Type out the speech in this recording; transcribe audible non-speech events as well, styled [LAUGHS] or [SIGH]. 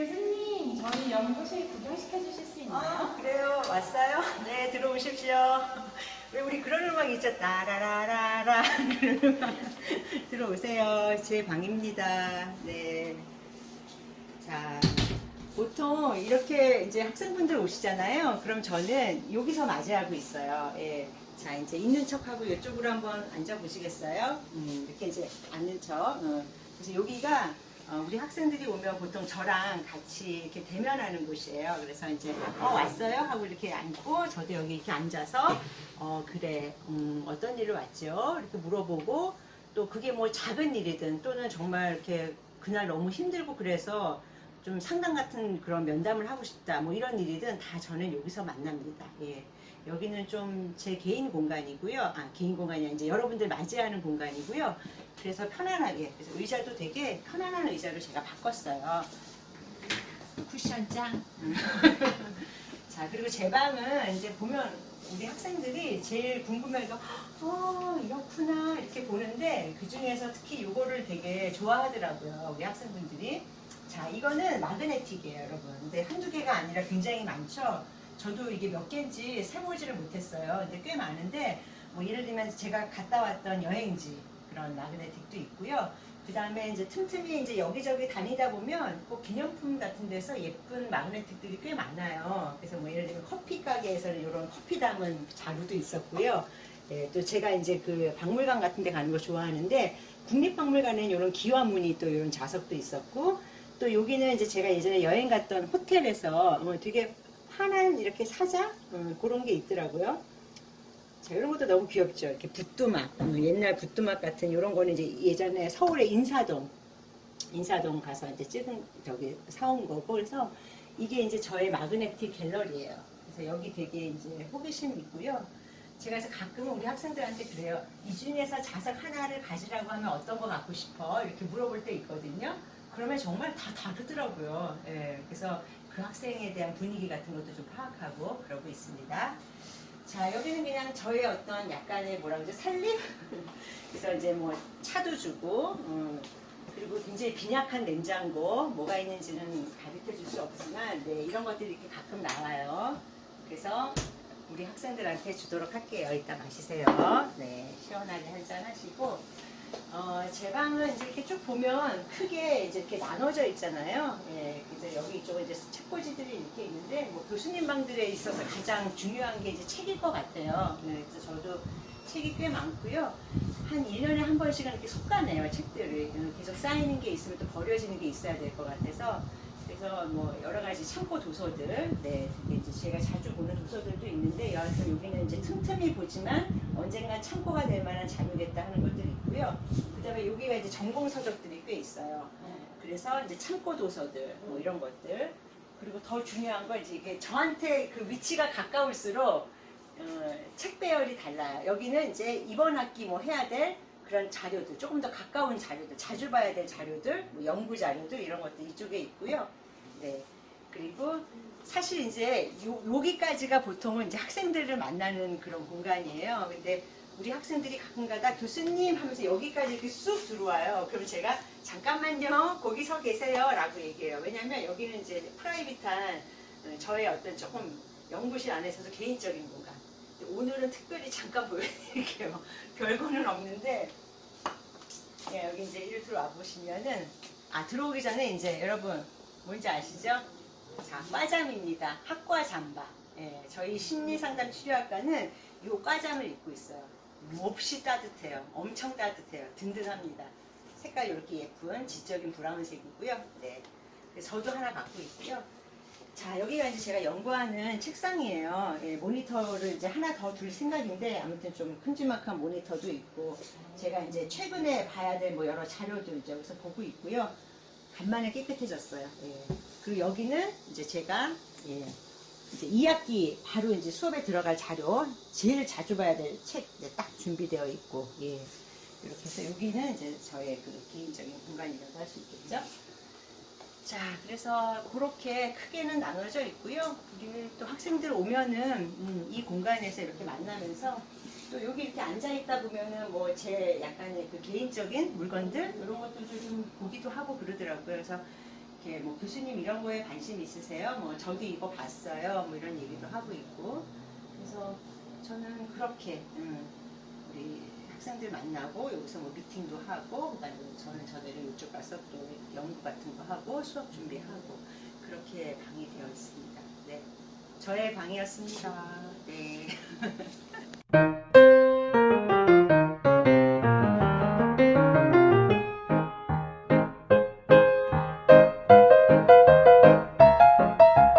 교수님, 저희 연구실 구경시켜 주실 수 있나요? 아, 그래요. 왔어요? 네, 들어오십시오. [LAUGHS] 왜 우리 그런 음악 있죠? 따라라라라. [LAUGHS] 들어오세요. 제 방입니다. 네. 자. 보통 이렇게 이제 학생분들 오시잖아요. 그럼 저는 여기서 맞이하고 있어요. 예. 자, 이제 있는 척하고 이쪽으로 한번 앉아보시겠어요? 음, 이렇게 이제 앉는 척. 어. 그래서 여기가 어, 우리 학생들이 오면 보통 저랑 같이 이렇게 대면하는 곳이에요. 그래서 이제 어 왔어요 하고 이렇게 앉고 저도 여기 이렇게 앉아서 어 그래 음, 어떤 일로 왔죠? 이렇게 물어보고 또 그게 뭐 작은 일이든 또는 정말 이렇게 그날 너무 힘들고 그래서 좀 상담 같은 그런 면담을 하고 싶다 뭐 이런 일이든 다 저는 여기서 만납니다. 예. 여기는 좀 제 개인 공간이고요. 아, 개인 공간이 아니라 이제 여러분들 맞이하는 공간이고요. 그래서 편안하게, 그래서 의자도 되게 편안한 의자로 제가 바꿨어요. 쿠션 짱. 음. 자, 그리고 제 방은 이제 보면 우리 학생들이 제일 궁금해서, 어, 이렇구나, 이렇게 보는데, 그 중에서 특히 이거를 되게 좋아하더라고요. 우리 학생분들이. 자, 이거는 마그네틱이에요, 여러분. 근데 한두 개가 아니라 굉장히 많죠? 저도 이게 몇 개인지 세보지를 못했어요. 근데 꽤 많은데, 뭐 예를 들면 제가 갔다 왔던 여행지, 그런 마그네틱도 있고요. 그 다음에 이제 틈틈이 이제 여기저기 다니다 보면 꼭 기념품 같은 데서 예쁜 마그네틱들이 꽤 많아요. 그래서 뭐 예를 들면 커피 가게에서는 이런 커피 담은 자루도 있었고요. 예, 또 제가 이제 그 박물관 같은 데 가는 거 좋아하는데 국립박물관에는 이런 기와무늬 또 이런 자석도 있었고 또 여기는 이제 제가 예전에 여행 갔던 호텔에서 어, 되게 환한 이렇게 사자 어, 그런 게 있더라고요. 자, 이런 것도 너무 귀엽죠. 이렇게 붓두막, 음, 옛날 붓두막 같은 이런 거는 이제 예전에 서울의 인사동, 인사동 가서 이제 찍은, 저기 사온 거고, 그래서 이게 이제 저의 마그네틱 갤러리예요. 그래서 여기 되게 이제 호기심 있고요. 제가 그래서 가끔은 우리 학생들한테 그래요. 이 중에서 자석 하나를 가지라고 하면 어떤 거 갖고 싶어? 이렇게 물어볼 때 있거든요. 그러면 정말 다 다르더라고요. 예, 그래서 그 학생에 대한 분위기 같은 것도 좀 파악하고 그러고 있습니다. 자, 여기는 그냥 저의 어떤 약간의 뭐라 그러죠? 살림? [LAUGHS] 그래서 이제 뭐 차도 주고, 음, 그리고 굉장히 빈약한 냉장고, 뭐가 있는지는 가르쳐 줄 수 없지만, 네, 이런 것들이 이렇게 가끔 나와요. 그래서 우리 학생들한테 주도록 할게요. 이따 마시세요. 네, 시원하게 한잔 하시고, 어, 제 방은 이제 이렇게 쭉 보면 크게 이제 이렇게 나눠져 있잖아요. 예, 그래서 여기 이쪽에 이제 책꽂이들이 이렇게 있는데, 뭐 교수님 방들에 있어서 가장 중요한 게 이제 책일 것 같아요. 네, 그래서 저도 책이 꽤 많고요. 한 1년에 한 번씩은 이렇게 속가네요, 책들을. 음, 계속 쌓이는 게 있으면 또 버려지는 게 있어야 될 것 같아서. 그래서 뭐 여러 가지 창고 도서들, 네, 이제 제가 자주 보는 도서들도 있는데, 여하튼 여기는 이제 틈틈이 보지만 언젠간 창고가 될 만한 자료겠다 하는 것들이 있고요. 그 다음에 여기가 이제 전공 서적들이 꽤 있어요. 그래서 이제 창고 도서들, 뭐 이런 것들. 그리고 더 중요한 건 이제 이게 저한테 그 위치가 가까울수록 어, 책 배열이 달라요. 여기는 이제 이번 학기 뭐 해야 될 그런 자료들, 조금 더 가까운 자료들, 자주 봐야 될 자료들, 뭐 연구 자료들 이런 것도 이쪽에 있고요. 네. 그리고 사실 이제 요, 여기까지가 보통은 이제 학생들을 만나는 그런 공간이에요. 근데 우리 학생들이 가끔가다 교수님 하면서 여기까지 이렇게 쑥 들어와요. 그럼 제가 잠깐만요, 거기 서 계세요 라고 얘기해요. 왜냐하면 여기는 이제 프라이빗한 어, 저의 어떤 조금 연구실 안에서도 개인적인 공간. 오늘은 특별히 잠깐 보여드릴게요. [LAUGHS] 별거는 없는데 예, 여기 이제 이리 들어와 보시면은 아 들어오기 전에 이제 여러분 뭔지 아시죠? 자, 과잠입니다. 학과 잠바. 예, 저희 심리상담 치료학과는 이 과잠을 입고 있어요. 몹시 따뜻해요. 엄청 따뜻해요. 든든합니다. 색깔 이렇게 예쁜 지적인 브라운색이고요. 네. 저도 하나 갖고 있고요. 자, 여기가 이제 제가 연구하는 책상이에요. 예, 모니터를 이제 하나 더 둘 생각인데 아무튼 좀 큼지막한 모니터도 있고 제가 이제 최근에 봐야 될 뭐 여러 자료들 이제 여기서 보고 있고요. 간만에 깨끗해졌어요. 예. 그리고 여기는 이제 제가 예, 이제 2학기 바로 이제 수업에 들어갈 자료 제일 자주 봐야 될 책 딱 준비되어 있고 예. 이렇게 해서 여기는 이제 저의 그 개인적인 공간이라고 할 수 있겠죠. 자, 그래서 그렇게 크게는 나눠져 있고요. 우리 또 학생들 오면은 음, 이 공간에서 이렇게 만나면서 또 여기 이렇게 앉아 있다 보면은 뭐 제 약간의 그 개인적인 물건들 이런 것들도 좀 보기도 하고 그러더라고요. 그래서 이렇게 뭐 교수님 이런 거에 관심 있으세요? 뭐 저도 이거 봤어요. 뭐 이런 얘기도 하고 있고 그래서 저는 그렇게 음, 우리 학생들 만나고 여기서 뭐 미팅도 하고 그다음에 저는 저녁에 이쪽 가서 또 연구 같은 거 하고 수업 준비하고 그렇게 방이 되어 있습니다. 네, 저의 방이었습니다. 네. [LAUGHS]